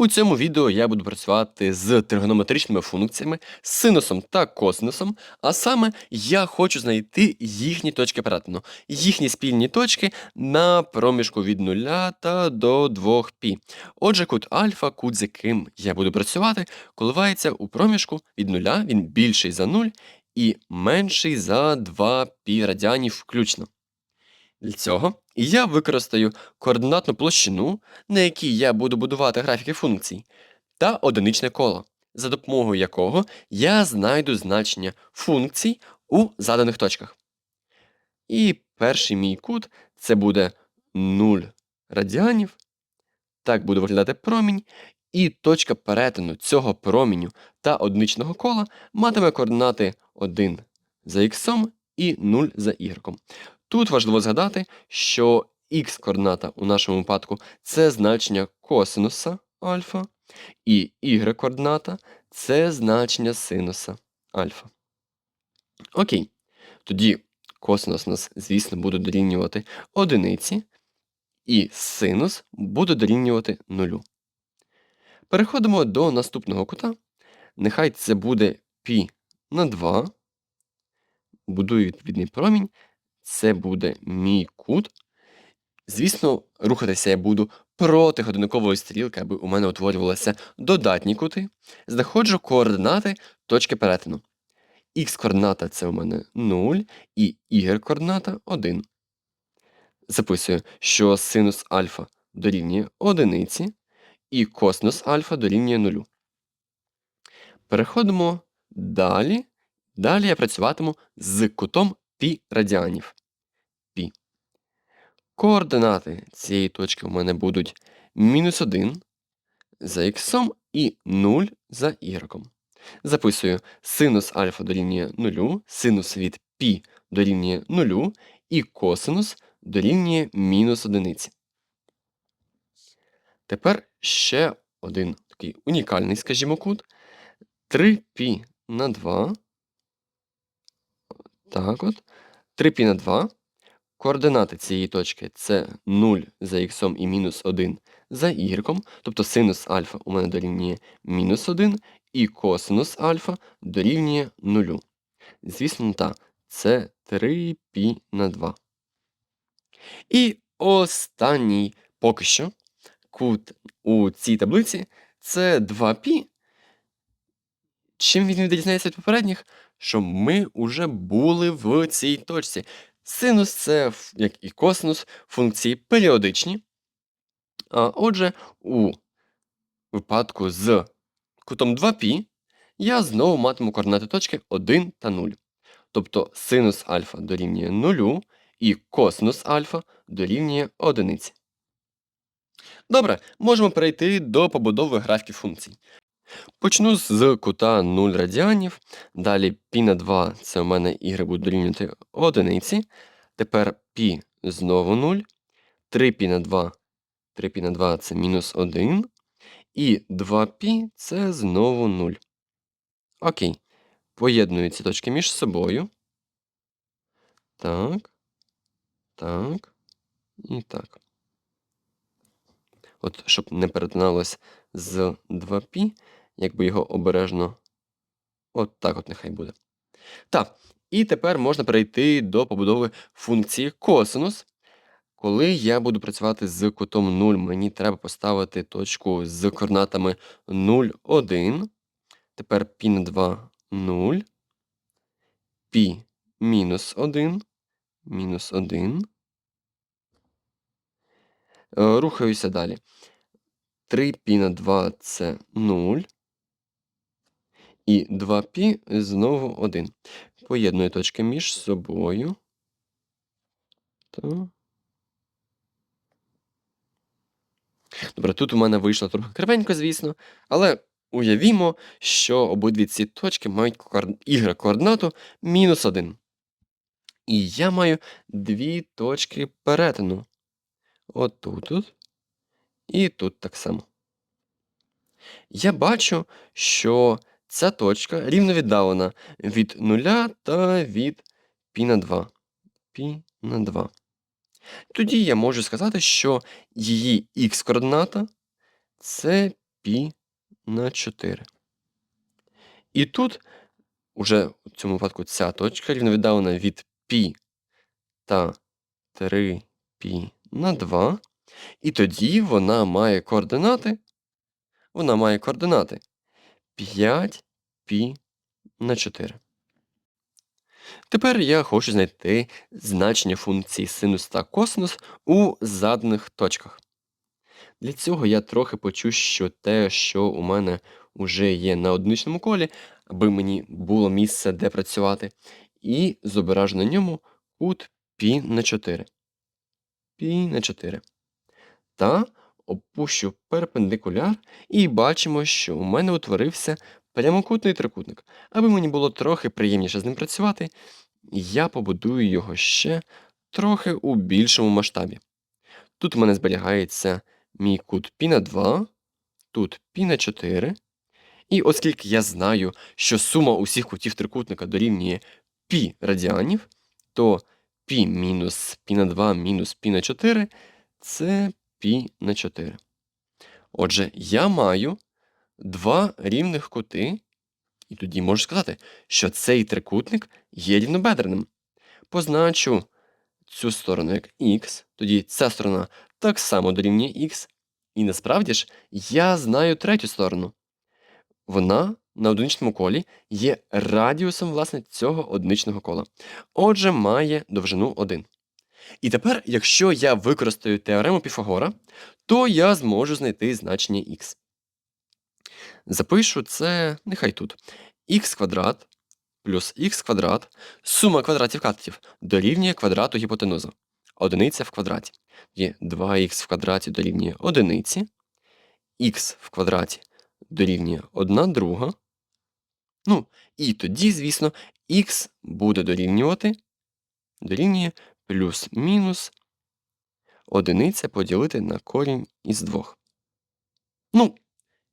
У цьому відео я буду працювати з тригонометричними функціями, синусом та косинусом, а саме я хочу знайти їхні точки перетину, їхні спільні точки на проміжку від 0 та до 2π. Отже, кут альфа, кут з яким я буду працювати, коливається у проміжку від 0, він більший за 0 і менший за 2π радіанів включно. Для цього я використаю координатну площину, на якій я буду будувати графіки функцій, та одиничне коло, за допомогою якого я знайду значення функцій у заданих точках. І перший мій кут це буде 0 радіанів. Так буде виглядати промінь, і точка перетину цього променю та одиничного кола матиме координати 1 за х і 0 за y. Тут важливо згадати, що х-координата у нашому випадку це значення косинуса альфа, і y-координата це значення синуса альфа. Окей. Тоді косинус нас, звісно, буде дорівнювати одиниці, і синус буде дорівнювати нулю. Переходимо до наступного кута. Нехай це буде π на 2. Будую відповідний промінь. Це буде мій кут. Звісно, рухатися я буду проти годинникової стрілки, аби у мене утворювалися додатні кути. Знаходжу координати точки перетину. Х-координата це у мене 0 і y-координата 1. Записую, що синус альфа дорівнює одиниці, і косинус альфа дорівнює 0. Переходимо далі. Далі я працюватиму з кутом π радіанів. π. Координати цієї точки у мене будуть мінус 1 за х і 0 за y. Записую синус альфа дорівнює 0, синус від π дорівнює 0 і косинус дорівнює мінус 1. Тепер ще один такий унікальний, скажімо, кут. 3π на 2. Так от. 3π на 2. Координати цієї точки це 0 за х і мінус 1 за y. Тобто синус альфа у мене дорівнює мінус 1, і косинус альфа дорівнює 0. Звісно, так, це 3π на 2. І останній поки що кут у цій таблиці це 2π. Чим він відрізняється від попередніх? Що ми вже були в цій точці. Синус це, як і косинус, функції періодичні. А Отже, у випадку з кутом 2π я знову матиму координати точки 1 та 0. Тобто синус альфа дорівнює 0 і косинус альфа дорівнює 1. Добре, можемо перейти до побудови графіків функцій. Почну з кута 0 радіанів. Далі π на 2 це у мене y буде дорівнювати одиниці. Тепер π знову 0. 3π на 2 3π на 2 це мінус 1. І 2π це знову 0. Окей. Поєдную ці точки між собою. Так. Так. І так. От, щоб не перетиналось з 2π, якби його обережно. От так от нехай буде. Так, і тепер можна перейти до побудови функції косинус. Коли я буду працювати з кутом 0, мені треба поставити точку з координатами 0, 1. Тепер пі 2 0. Пі мінус 1. Мінус 1. Е, рухаюся далі. 3 пі на 2 це 0. І 2π знову 1. Поєдную точки між собою. Так. Добре, тут у мене вийшло трохи кривенько, звісно, але уявімо, що обидві ці точки мають y-координату мінус 1. І я маю дві точки перетину. От тут, тут і тут так само. Я бачу, що ця точка рівно віддалена від 0 та від π на 2. π на 2. Тоді я можу сказати, що її х-координата це π на 4. І тут уже в цьому випадку ця точка рівновіддалена від π та 3 π на 2. І тоді вона має координати. Вона має координати 5 π на 4. Тепер я хочу знайти значення функції синус та косинус у заданих точках. Для цього я трохи почущу те, що у мене вже є на одиничному колі, аби мені було місце, де працювати, і зображу на ньому кут π на 4. π на 4. Та опущу перпендикуляр і бачимо, що у мене утворився прямокутний трикутник. Аби мені було трохи приємніше з ним працювати, я побудую його ще трохи у більшому масштабі. Тут у мене зберігається мій кут π на 2, тут π на 4. І оскільки я знаю, що сума усіх кутів трикутника дорівнює π радіанів, то π мінус π на 2 мінус π на 4 це π на 4. Отже, я маю два рівних кути, і тоді можу сказати, що цей трикутник є рівнобедреним. Позначу цю сторону як х, тоді ця сторона так само дорівнює х. І насправді ж я знаю третю сторону. Вона на одиничному колі є радіусом власне цього одиничного кола. Отже, має довжину 1. І тепер, якщо я використаю теорему Піфагора, то я зможу знайти значення х. Запишу це нехай тут. х квадрат плюс х квадрат, сума квадратів катетів дорівнює квадрату гіпотенузи. Одиниця в квадраті. Є 2х в квадраті дорівнює одиниці, х в квадраті дорівнює 1 друга. Ну, і тоді, звісно, х буде дорівнювати дорівнює плюс-мінус одиниця поділити на корінь із двох. Ну,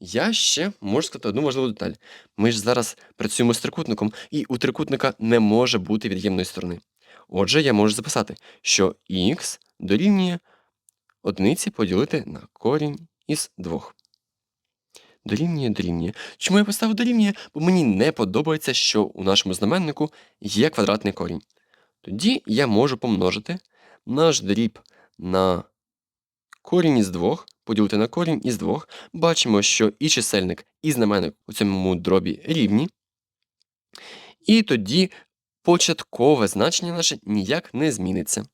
я ще можу сказати одну важливу деталь. Ми ж зараз працюємо з трикутником, і у трикутника не може бути від'ємної сторони. Отже, я можу записати, що х дорівнює одиниці поділити на корінь із двох. Дорівнює, дорівнює. Чому я поставив дорівнює? Бо мені не подобається, що у нашому знаменнику є квадратний корінь. Тоді я можу помножити наш дріб на корінь із двох, поділити на корінь із двох. Бачимо, що і чисельник, і знаменник у цьому дробі рівні. І тоді початкове значення наше ніяк не зміниться.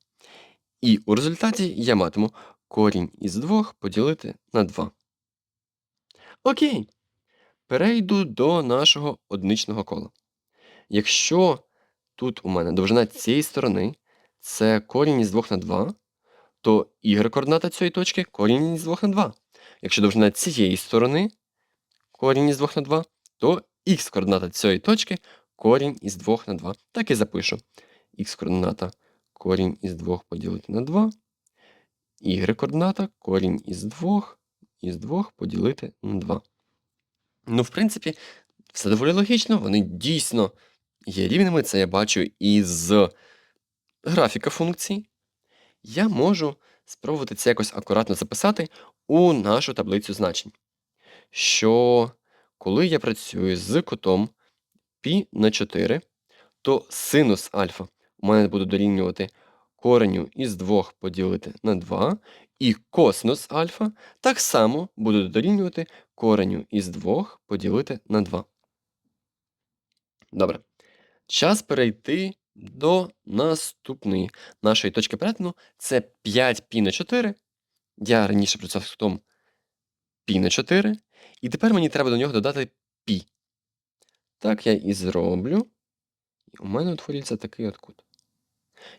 І у результаті я матиму корінь із двох поділити на 2. Окей. Перейду до нашого одиничного кола. Якщо тут у мене довжина цієї сторони це корінь із 2 на 2, то y-координата цієї точки корінь із 2 на 2. Якщо довжина цієї сторони корінь із 2 на 2, то х-координата цієї точки корінь із 2 на 2. Так і запишу. Х-координата корінь із 2 поділити на 2. Y-координата корінь із 2 із 2 поділити на 2. Ну, в принципі, все доволі логічно, вони дійсно є рівними. Це я бачу із графіка функцій. Я можу спробувати це якось акуратно записати у нашу таблицю значень. Що коли я працюю з кутом π на 4, то синус альфа у мене буде дорівнювати кореню із 2 поділити на 2, і косинус альфа так само буде дорівнювати кореню із 2 поділити на 2. Добре. Час перейти до наступної нашої точки перетину. Це 5 пі на 4. Я раніше працював з том пі на 4. І тепер мені треба до нього додати пі. Так, я і зроблю. І у мене утворюється такий от кут.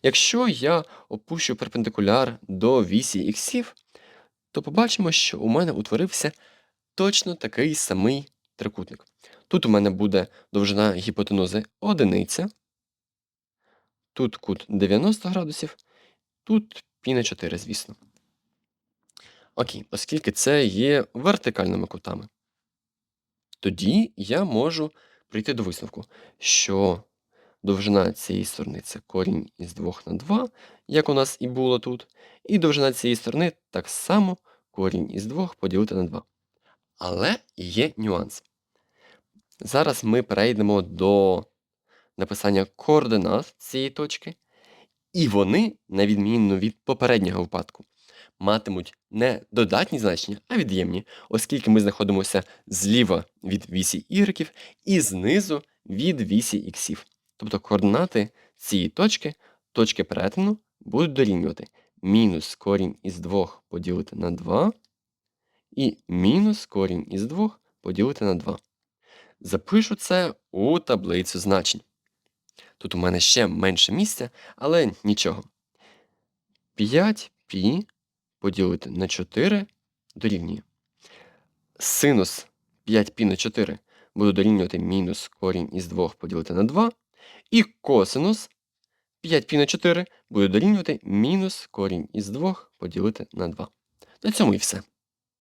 Якщо я опущу перпендикуляр до вісі іксів, то побачимо, що у мене утворився точно такий самий трикутник. Тут у мене буде довжина гіпотенузи одиниця, тут кут 90 градусів, тут π на 4, звісно. Окей, оскільки це є вертикальними кутами, тоді я можу прийти до висновку, що довжина цієї сторони це корінь із 2 на 2, як у нас і було тут. І довжина цієї сторони так само корінь із 2 поділити на 2. Але є нюанс. Зараз ми перейдемо до написання координат цієї точки, і вони, на відміну від попереднього випадку, матимуть не додатні значення, а від'ємні, оскільки ми знаходимося зліва від вісі y і знизу від вісі іксів. Тобто координати цієї точки, точки перетину, будуть дорівнювати мінус корінь із 2 поділити на 2 і мінус корінь із 2 поділити на 2. Запишу це у таблицю значень. Тут у мене ще менше місця, але нічого. 5π поділити на 4 дорівнює. Синус 5π на 4 буде дорівнювати мінус корінь із 2 поділити на 2. І косинус 5π на 4 буде дорівнювати мінус корінь із 2 поділити на 2. На цьому і все.